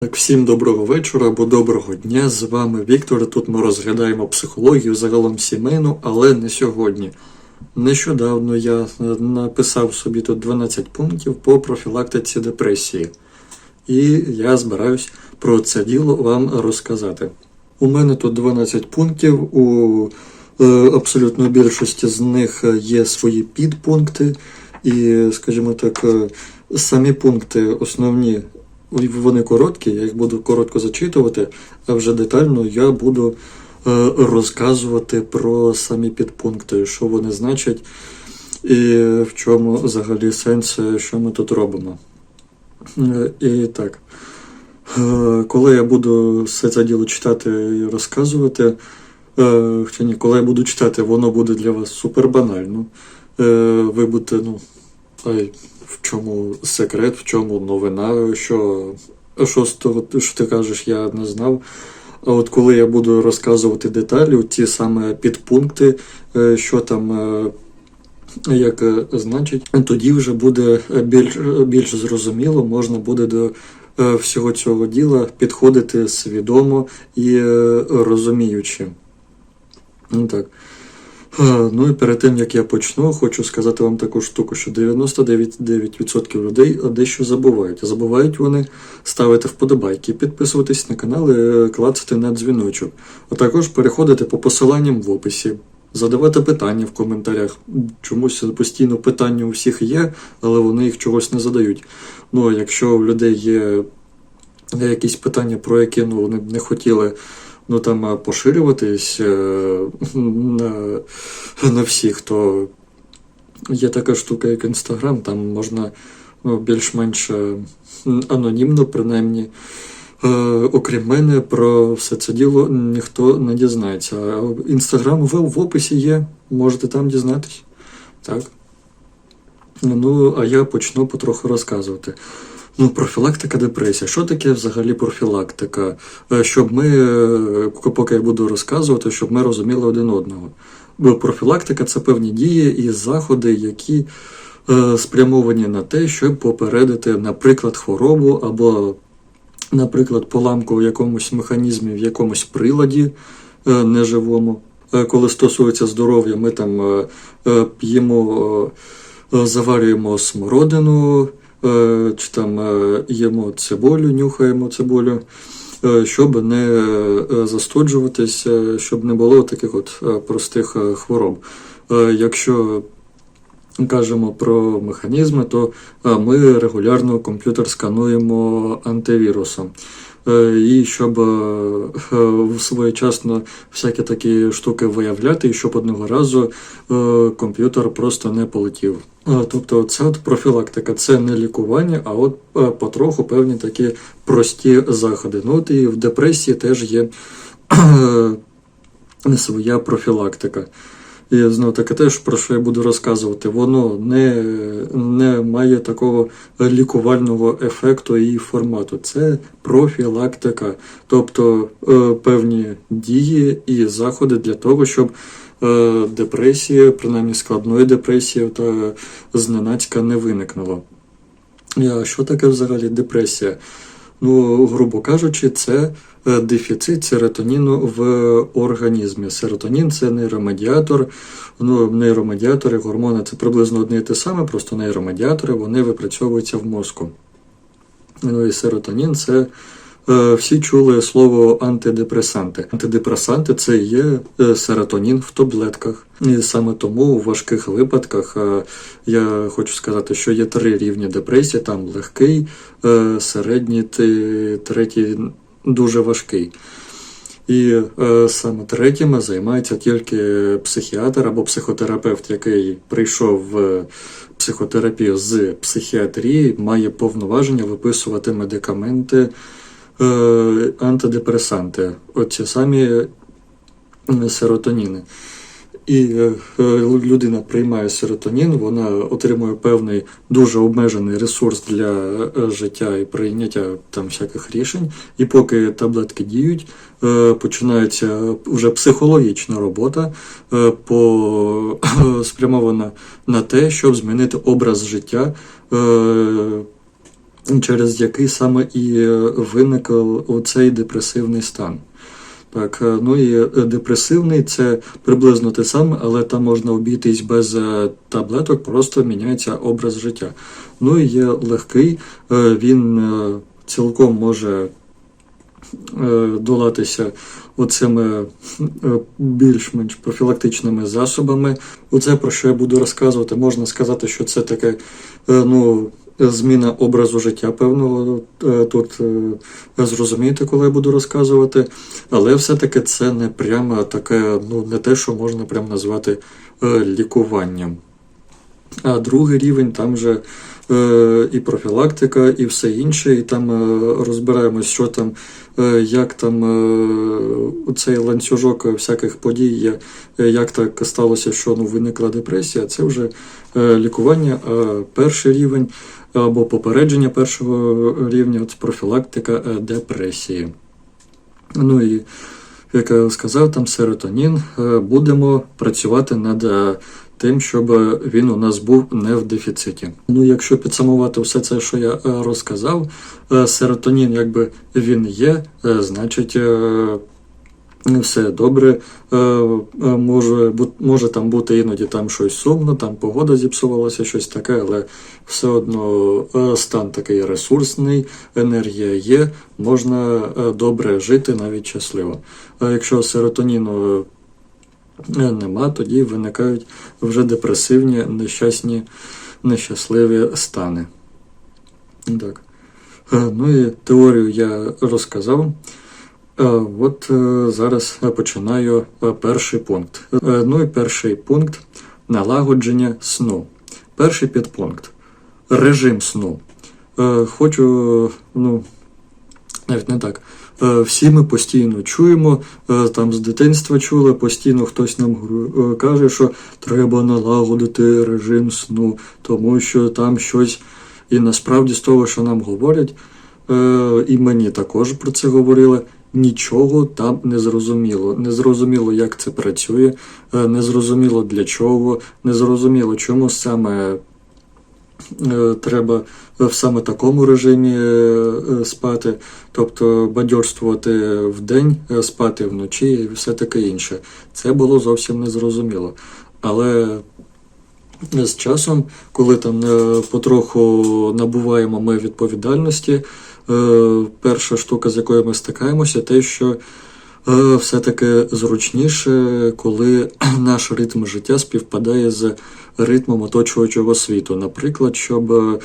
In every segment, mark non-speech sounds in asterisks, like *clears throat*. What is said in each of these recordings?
Так, всім доброго вечора або доброго дня. З вами Віктор. Тут ми розглядаємо психологію загалом сімейну, але не сьогодні. Нещодавно я е, написав собі тут 12 пунктів по профілактиці депресії. І я збираюсь про це діло вам розказати. У мене тут 12 пунктів, у е, абсолютно більшості з них є свої підпункти, і, скажімо так, е, самі пункти основні вони короткі, я їх буду коротко зачитувати, а вже детально я буду е, розказувати про самі підпункти, що вони значать, і в чому взагалі сенс, що ми тут робимо. Е, І так, е, коли я буду все це діло читати і розказувати, хоча ні, коли я буду читати, воно буде для вас супер банально. Ви будете, ну, в чому секрет, в чому новина, що, що що ти кажеш, я не знав. А от коли я буду розказувати деталі, ті саме підпункти, е, що там е, як е, значить, тоді вже буде більш, більш зрозуміло, можна буде до всього цього діла підходити свідомо і розуміючи. Ну так. Е, Ну і перед тим як я почну, хочу сказати вам таку штуку, що 99% людей дещо забувають. Забувають вони ставити вподобайки, підписуватись на канал і е, клацати на дзвіночок, а також переходити по посиланням в описі, задавати питання в коментарях. Чомусь постійно питання у всіх є, але вони їх чогось не задають. Ну а якщо у людей є якісь питання, про які ну, вони не хотіли ну там поширюватись е, на, на всіх, то є така штука, як Інстаграм, там можна ну, більш-менш е, анонімно, принаймні. Е, окрім мене, про все це діло ніхто не дізнається. Інстаграм в описі є, можете там дізнатись. Так. Ну, а я почну потроху розказувати. Ну, профілактика депресії. Що таке взагалі профілактика? Е, Щоб ми, е, поки я буду розказувати, щоб ми розуміли один одного. Бо профілактика це певні дії і заходи, які е, спрямовані на те, щоб попередити, наприклад, хворобу або, наприклад, поламку в якомусь механізмі, в якомусь приладі неживому. Коли стосується здоров'я, ми там п'ємо, заварюємо смородину, чи там е, їмо цибулю, нюхаємо цибулю, е, щоб не е, застуджуватись, е, щоб не було таких от е, простих е, хвороб. Е, Якщо кажемо про механізми, то е, ми регулярно комп'ютер скануємо антивірусом. Е, І щоб е, е, своєчасно всякі такі штуки виявляти, і щоб одного разу комп'ютер просто не полетів. Тобто це от профілактика, це не лікування, а от потроху певні такі прості заходи. Ну от і в депресії теж є своя профілактика. І знову таки теж про що я буду розказувати, воно не, не має такого лікувального ефекту і формату. Це профілактика, тобто е, певні дії і заходи для того, щоб е, депресія, принаймні складної депресії, та зненацька не виникнула. А що таке взагалі депресія? Ну, грубо кажучи, це е, дефіцит серотоніну в організмі. Серотонін це нейромедіатор. Ну, нейромедіатори, гормони це приблизно одне і те саме, просто нейромедіатори вони випрацьовуються в мозку. Ну і серотонін це е, всі чули слово антидепресанти. Антидепресанти це є е, серотонін в таблетках. І саме тому у важких випадках е, я хочу сказати, що є три рівні депресії: там легкий, е, середній, третій дуже важкий. І е, саме третіми займається тільки психіатр або психотерапевт, який прийшов в психотерапію з психіатрії, має повноваження виписувати медикаменти, е, антидепресанти, оці самі е, серотоніни. І е, е, людина приймає серотонін, вона отримує певний дуже обмежений ресурс для е, життя і прийняття там всяких рішень. І поки таблетки діють, починається вже психологічна робота, по, *coughs* спрямована на те, щоб змінити образ життя. через який саме і виник цей депресивний стан. Так, е, ну і е, депресивний це приблизно те саме, але там можна обійтись без е, таблеток, просто міняється образ життя. Ну і є легкий, він цілком може долатися оцими більш-менш профілактичними засобами. Оце про що я буду розказувати, можна сказати, що це таке ну, зміна образу життя певного. Е, Тут е, зрозумієте, коли я буду розказувати. Але все-таки це не прямо таке, ну не те, що можна прямо назвати е, лікуванням. А другий рівень там же і профілактика, і все інше, і там розбираємось, що там, як там е, цей ланцюжок всяких подій, е, як так сталося, що ну, виникла депресія. Це вже е, лікування. А перший рівень або попередження першого рівня це профілактика е, депресії. Ну і як я сказав, там серотонін. Е, Будемо працювати над е, тим, щоб він у нас був не в дефіциті. Ну, якщо підсумувати все це, що я е, розказав, е, серотонін, якби він є, е, значить. Все добре, може, може там бути іноді там щось сумно, там погода зіпсувалася, щось таке, але все одно стан такий ресурсний, енергія є, можна добре жити, навіть щасливо. А якщо серотоніну нема, тоді виникають вже депресивні, нещасні, нещасливі стани. Так. Е, Ну і теорію я розказав. Е, От е, зараз починаю перший пункт. Ну і перший пункт налагодження сну. Перший підпункт режим сну. Хочу, ну, навіть не так. Е, Всі ми постійно чуємо, е, там з дитинства чули, постійно хтось нам е, каже, що треба налагодити режим сну, тому що там щось. І насправді з того, що нам говорять, і мені також про це говорили, нічого там не зрозуміло. Не зрозуміло, як це працює, не зрозуміло для чого, не зрозуміло, чому саме треба в саме такому режимі е, е, спати, тобто бадьорствувати вдень, е, спати вночі і все таке інше. Це було зовсім незрозуміло. Але з часом, коли там е, потроху набуваємо ми відповідальності, е, перша штука, з якою ми стикаємося, те, що е, все-таки зручніше, коли *clears throat* наш ритм життя співпадає з ритмом оточуючого світу. Наприклад, щоб е,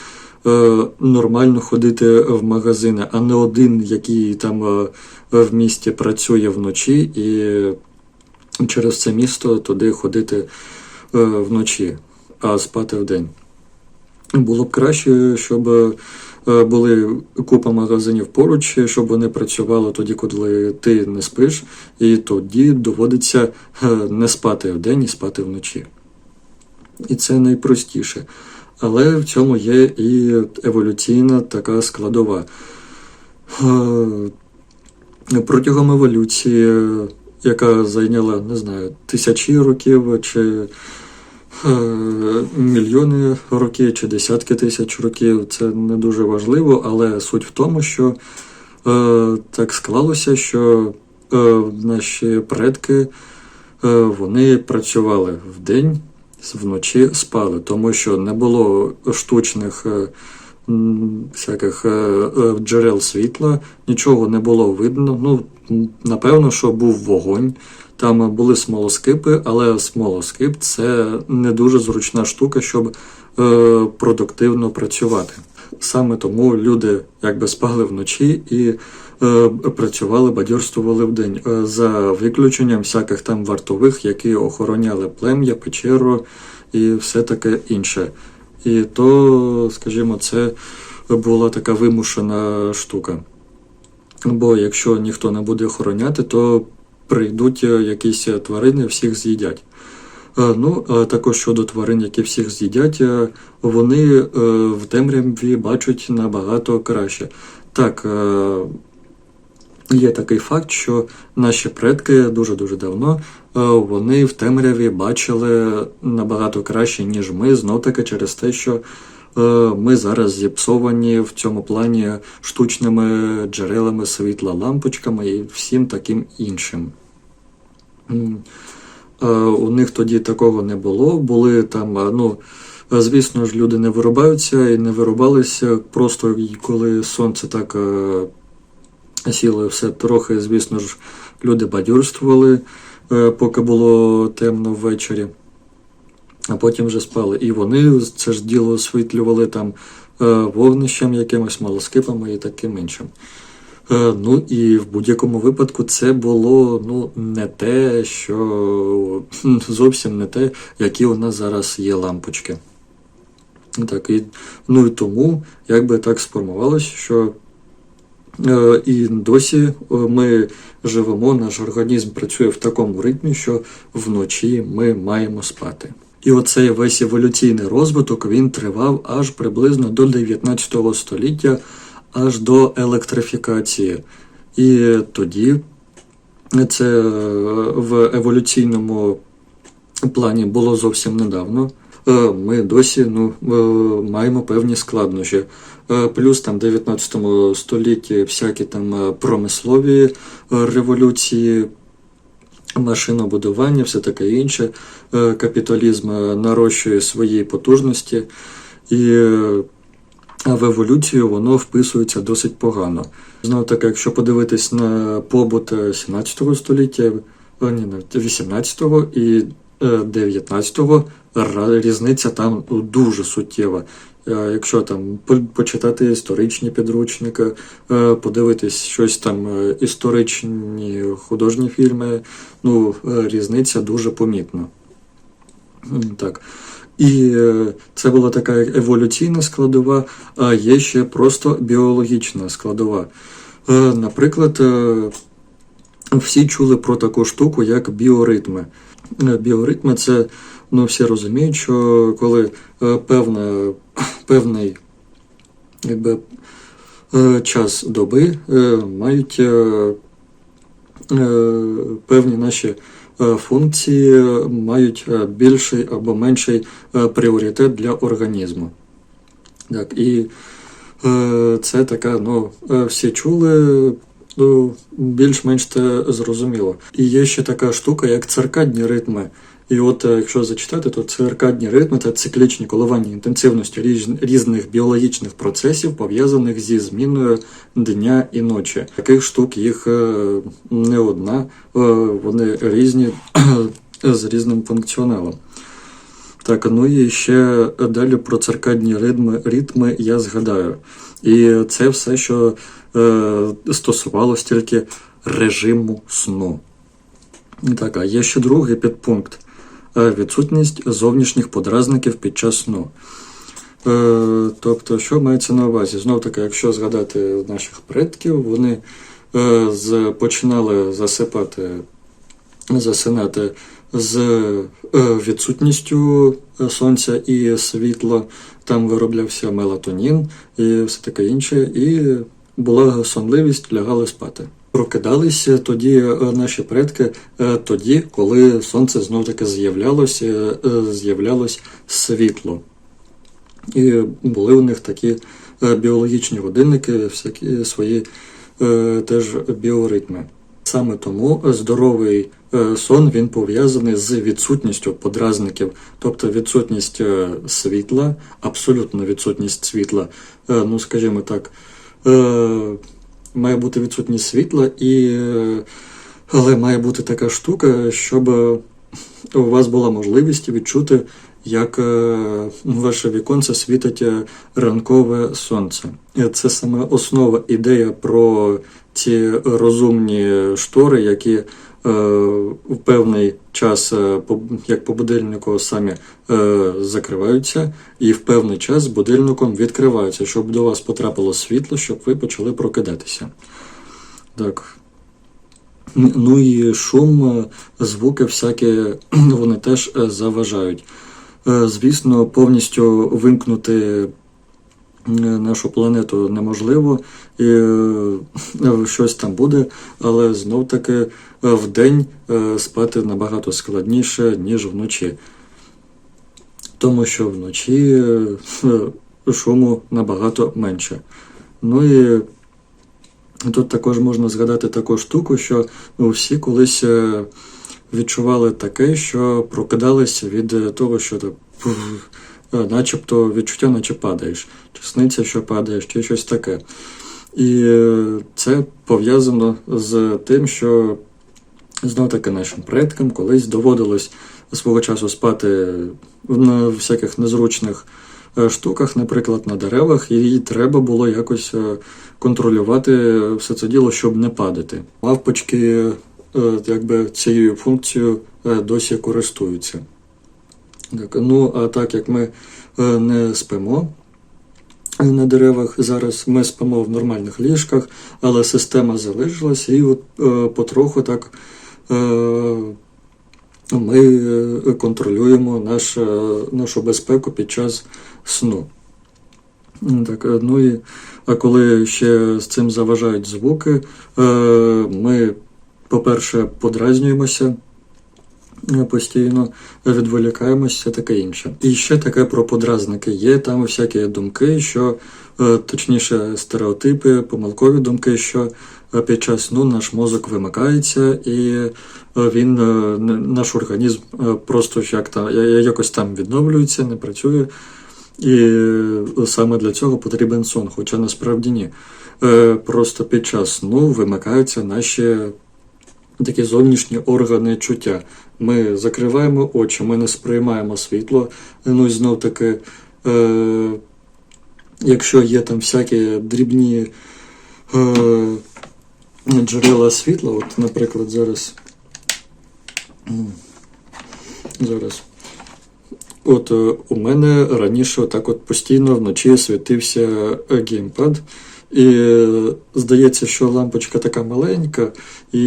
е, нормально ходити в магазини, а не один, який там е, в місті працює вночі, і через це місто туди ходити е, вночі, а спати вдень. Було б краще, щоб е, були купа магазинів поруч, щоб вони працювали тоді, коли ти не спиш, і тоді доводиться е, не спати вдень і спати вночі. І це найпростіше. Але в цьому є і еволюційна така складова. Е, Протягом еволюції, е, яка зайняла, не знаю, тисячі років чи е, мільйони років, чи десятки тисяч років, це не дуже важливо, але суть в тому, що е, так склалося, що е, наші предки е, вони працювали вдень, вночі спали, тому що не було штучних е, всяких е, е, джерел світла, нічого не було видно. Ну, напевно, що був вогонь. Там були смолоскипи, але смолоскип це не дуже зручна штука, щоб е, продуктивно працювати. Саме тому люди якби спали вночі і е, працювали, бадьорствували вдень, е, за виключенням всяких там вартових, які охороняли плем'я, печеру і все таке інше. І то, скажімо, це була така вимушена штука. Бо якщо ніхто не буде охороняти, то прийдуть якісь тварини, всіх з'їдять. Е, Ну, а також щодо тварин, які всіх з'їдять, е, вони е, в темряві бачать набагато краще. Так, є такий факт, що наші предки дуже-дуже давно е, вони в темряві бачили набагато краще, ніж ми, знов таки через те, що е, ми зараз зіпсовані в цьому плані штучними джерелами світла, лампочками і всім таким іншим. Е, У них тоді такого не було. Були там, ну, звісно ж, люди не вирубаються і не вирубалися. Просто коли сонце так сіло, все трохи, звісно ж, люди бадьорствували, е, поки було темно ввечері. А потім вже спали. І вони це ж діло освітлювали там е, вогнищем якимось малоскипами і таким іншим. Е, Ну і в будь-якому випадку це було ну, не те, що *laughs* зовсім не те, які у нас зараз є лампочки. Так, і, ну і тому якби так сформувалося, що і досі е, ми живемо, наш організм працює в такому ритмі, що вночі ми маємо спати. І оцей весь еволюційний розвиток він тривав аж приблизно до 19 століття, аж до електрифікації. І тоді це е, в еволюційному плані було зовсім недавно. Е, Ми досі ну, е, маємо певні складнощі. Е, Плюс там в 19 столітті всякі там е, промислові е, революції, машинобудування, все таке інше. Капіталізм нарощує свої потужності, і в еволюцію воно вписується досить погано. Знову таки, якщо подивитись на побут е, 17 століття, ні, навіть 18 і е, 19-го, різниця там дуже суттєва. Е, Якщо там почитати історичні підручники, е, подивитись щось там е, історичні художні фільми, ну різниця дуже помітна. Так. І це була така еволюційна складова, а є ще просто біологічна складова. Наприклад, всі чули про таку штуку, як біоритми. Біоритми це, ну, всі розуміють, що коли е, певна, *clears throat* певний якби, е, час доби е, мають певні наші функції мають більший або менший пріоритет для організму. Так, і це така, ну, всі чули, ну, більш-менш це зрозуміло. І є ще така штука, як циркадні ритми. І от е, якщо зачитати, то циркадні ритми це циклічні коливання інтенсивності різних біологічних процесів, пов'язаних зі зміною дня і ночі. Таких штук їх е, не одна, е, вони різні *clears throat* з різним функціоналом. Так, ну і ще далі про циркадні ритми, ритми я згадаю. І це все, що е, стосувалось тільки режиму сну. Так, а є ще другий підпункт. Е, Відсутність зовнішніх подразників під час сну. Е, тобто, що мається на увазі? Знов таки, якщо згадати наших предків, вони е, починали засипати, засинати з відсутністю сонця і світла, там вироблявся мелатонін і все таке інше, і була сонливість, лягали спати. Прокидалися тоді е, наші предки е, тоді, коли сонце знов таки з'являлося, е, з'являлось світло. І були у них такі біологічні годинники, всякі свої теж біоритми. Саме тому здоровий сон він пов'язаний з відсутністю подразників, тобто відсутність світла, абсолютна відсутність світла. Ну, скажімо так, має бути відсутність світла, і, е, але має бути така штука, щоб у вас була можливість відчути, як е, ваше віконце світить е, ранкове сонце. Це саме основа ідея про ці розумні штори, які е, в певний час, е, як по будильнику, самі е, закриваються, і в певний час будильником відкриваються, щоб до вас потрапило світло, щоб ви почали прокидатися. Так. Ну і шум, е, звуки всякі, *clears throat* вони теж е, заважають. Е, Звісно, повністю вимкнути е, нашу планету неможливо, і е, *laughs* щось там буде, але знов таки е, в день е, спати набагато складніше, ніж вночі. Тому що вночі *laughs* шуму набагато менше. Ну і тут також можна згадати таку штуку, що всі колись відчували таке, що прокидалися від е, того, що так, е, начебто відчуття, наче падаєш, чи сниться, що падаєш, чи щось таке. І е, це пов'язано з тим, що знов таки нашим предкам колись доводилось свого часу спати на всяких незручних штуках, наприклад, на деревах, і треба було якось контролювати все це діло, щоб не падати. Мавпочки е, якби цією функцією е, досі користуються. Так, ну, а так як ми е, не спимо е, на деревах зараз, ми спимо в нормальних ліжках, але система залишилася, і от е, потроху так е, ми е, контролюємо наш, е, нашу безпеку під час сну. Так, е, ну і а коли ще з цим заважають звуки, е, ми, по-перше, подразнюємося е, постійно, відволікаємося, таке інше. І ще таке про подразники. Є там всякі думки, що е, точніше стереотипи, помилкові думки, що е, під час сну наш мозок вимикається і він, наш організм просто як та, я- я- якось там відновлюється, не працює. І саме для цього потрібен сон, хоча насправді ні. Просто під час сну вимикаються наші такі зовнішні органи чуття. Ми закриваємо очі, ми не сприймаємо світло. Ну і знов таки, е, якщо є там всякі дрібні е, джерела світла, от, наприклад, зараз. Зараз. От е, у мене раніше так от постійно вночі світився е, геймпад. І здається, що лампочка така маленька і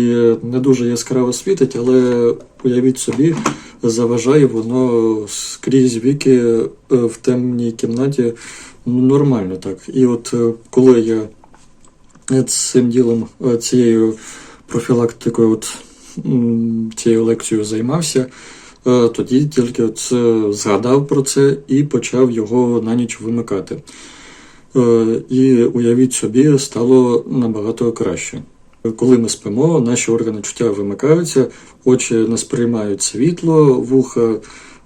не дуже яскраво світить, але уявіть собі, заважає воно скрізь віки е, в темній кімнаті ну, нормально так. І от е, коли я цим ділом, е, цією профілактикою, от цією лекцією займався, тоді тільки от згадав про це і почав його на ніч вимикати. Е, І уявіть собі, стало набагато краще. Коли ми спимо, наші органи чуття вимикаються, очі не сприймають світло, вуха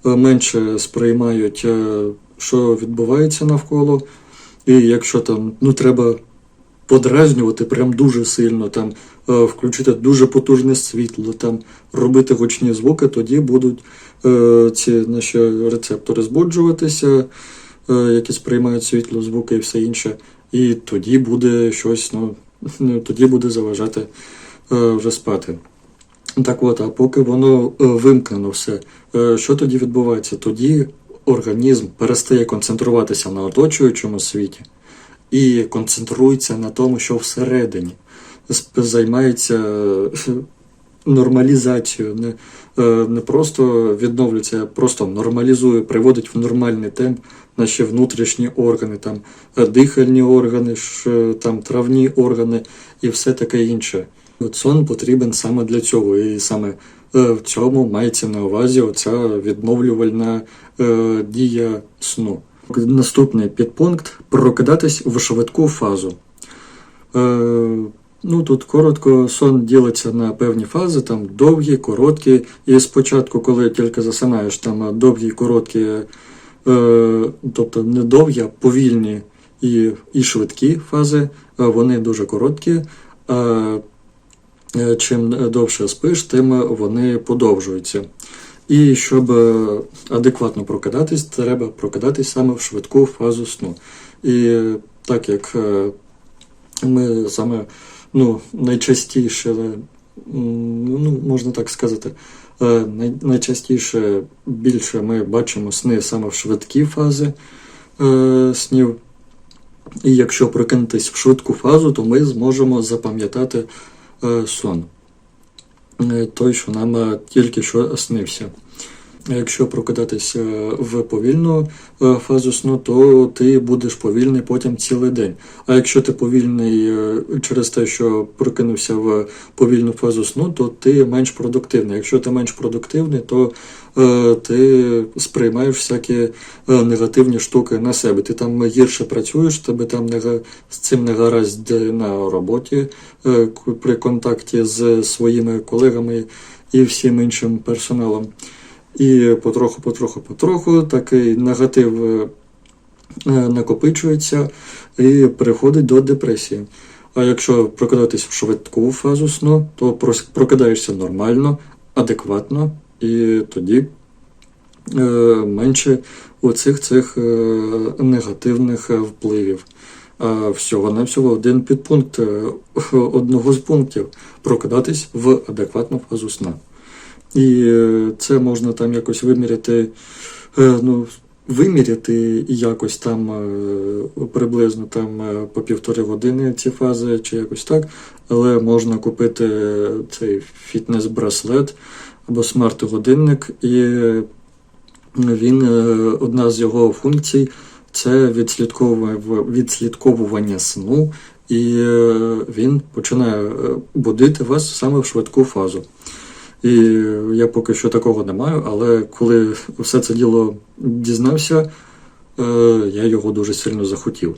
е, менше сприймають, е, що відбувається навколо. І якщо там ну, треба подразнювати прям дуже сильно, там, включити дуже потужне світло, там, робити гучні звуки, тоді будуть ці наші рецептори збуджуватися, які сприймають світло, звуки і все інше. І тоді буде щось, ну, *laughs* ну тоді буде заважати е, вже спати. Так от, а поки воно е, вимкнено все, е, що тоді відбувається? Тоді організм перестає концентруватися на оточуючому світі і концентрується на тому, що всередині займається е, *laughs* нормалізацією, не, е, не просто відновлюється, а просто нормалізує, приводить в нормальний темп наші внутрішні органи, там е, дихальні органи, ш- там травні органи і все таке інше. От сон потрібен саме для цього, і саме е, в цьому мається на увазі оця відновлювальна е, дія сну. Наступний підпункт прокидатись в швидку фазу. Е, ну тут коротко сон ділиться на певні фази, там довгі, короткі. І спочатку, коли тільки засинаєш, там е, довгі, короткі, е, тобто не довгі, а повільні і, і швидкі фази, е, вони дуже короткі. Е, чим довше спиш, тим вони подовжуються. І щоб е, адекватно прокидатись, треба прокидатись саме в швидку фазу сну. І е, так як е, ми саме ну, найчастіше, ну, можна так сказати, е, найчастіше більше ми бачимо сни саме в швидкі фази е, снів. І якщо прокинутись в швидку фазу, то ми зможемо запам'ятати е, сон. Е, Той, що нам е, тільки що снився. Якщо прокидатися в повільну е, фазу сну, то ти будеш повільний потім цілий день. А якщо ти повільний е, через те, що прокинувся в повільну фазу сну, то ти менш продуктивний. Якщо ти менш продуктивний, то е, ти сприймаєш всякі е, негативні штуки на себе. Ти там гірше працюєш, тебе там не з цим не гаразд на роботі е, при контакті з своїми колегами і всім іншим персоналом. І потроху, потроху, потроху такий негатив е, е, накопичується і приходить до депресії. А якщо прокидатись в швидку фазу сну, то прокидаєшся нормально, адекватно, і тоді е, менше оцих цих негативних впливів. А всього-навсього один підпункт одного з пунктів прокидатись в адекватну фазу сна. І е, це можна там якось виміряти, е, ну, виміряти якось там е, приблизно там по півтори години ці фази, чи якось так. Але можна купити цей фітнес-браслет або смарт-годинник, і він, одна з його функцій це відслідковування, сну, і він починає будити вас саме в швидку фазу. І я поки що такого не маю, але коли все це діло дізнався, е, я його дуже сильно захотів.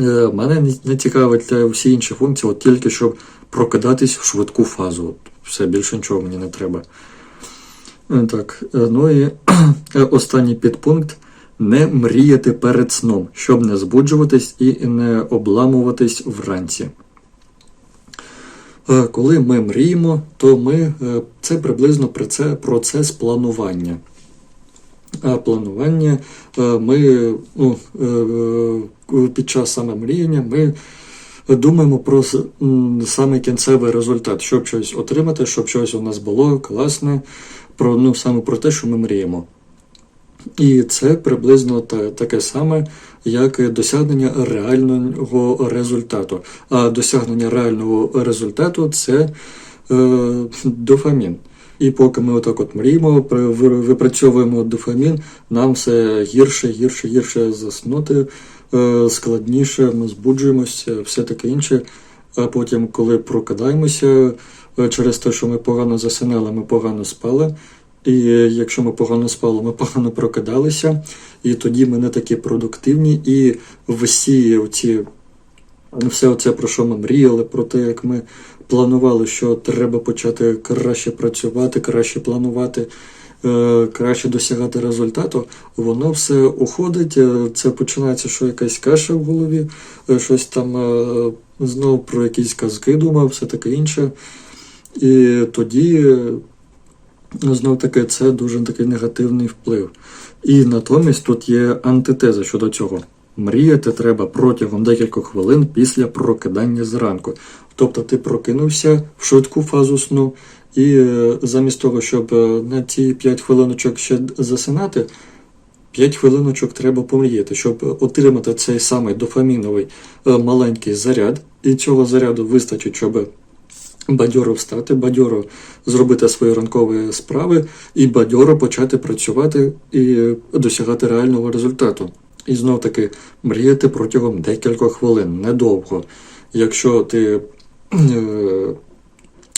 Е, Мене не- цікавить всі інші функції, от тільки щоб прокидатись в швидку фазу. Все більше нічого мені не треба. Е, Так, ну і *clears throat* останній підпункт не мріяти перед сном, щоб не збуджуватись і не обламуватись вранці. Е, Коли ми мріємо, то ми, е, це приблизно процес планування. А планування е, ми ну, під час саме мріяння ми думаємо про саме кінцевий результат, щоб щось отримати, щоб щось у нас було класне, про, ну, саме про те, що ми мріємо. І це приблизно та, таке саме, як досягнення реального результату. А досягнення реального результату це е, дофамін. І поки ми отак от мріємо, випрацьовуємо дофамін, нам все гірше, гірше, гірше заснути, е, складніше, ми збуджуємося, все таке інше. А потім, коли прокидаємося, е, через те, що ми погано засинали, ми погано спали. І якщо ми погано спали, ми погано прокидалися, і тоді ми не такі продуктивні, і всі ці, все це, про що ми мріяли, про те, як ми планували, що треба почати краще працювати, краще планувати, е, краще досягати результату, воно все уходить, е, це починається, що якась каша в голові, е, щось там знову про якісь казки думав, все таке інше. І тоді знов таки це дуже такий негативний вплив. І натомість тут є антитеза щодо цього. Мріяти треба протягом декількох хвилин після прокидання зранку. Тобто ти прокинувся в швидку фазу сну, і е, замість того, щоб е, на ці 5 хвилиночок ще засинати, 5 хвилиночок треба помріяти, щоб отримати цей самий дофаміновий е, маленький заряд, і цього заряду вистачить, щоб бадьоро встати, бадьоро зробити свої ранкові справи і бадьоро почати працювати і досягати реального результату. І знов таки мріяти протягом декількох хвилин, недовго. Якщо ти е,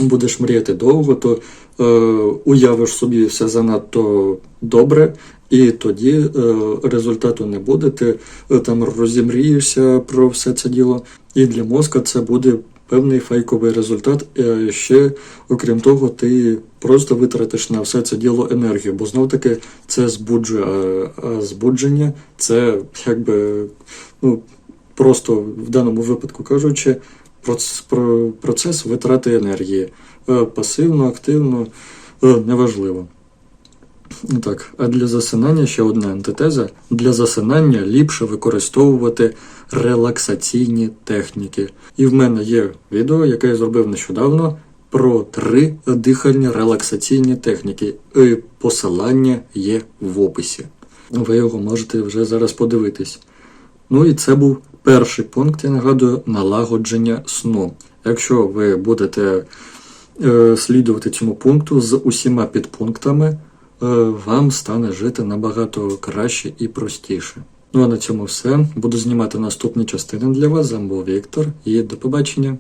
будеш мріяти довго, то е, уявиш собі все занадто добре, і тоді е, результату не буде. Ти е, там розімрієшся про все це діло, і для мозка це буде певний фейковий результат. Е, Ще, окрім того, ти просто витратиш на все це діло енергію, бо знов таки це збуджує, а, збудження це якби ну, просто в даному випадку кажучи, процес витрати енергії. Е, Пасивно, активно, е, неважливо. Так, а для засинання ще одна антитеза. Для засинання ліпше використовувати релаксаційні техніки. І в мене є відео, яке я зробив нещодавно про три дихальні релаксаційні техніки. І посилання є в описі. Ви його можете вже зараз подивитись. Ну і це був перший пункт, я нагадую, налагодження сну. Якщо ви будете е, слідувати цьому пункту з усіма підпунктами, вам стане жити набагато краще і простіше. Ну а на цьому все. Буду знімати наступні частини для вас. Зам був Віктор і до побачення.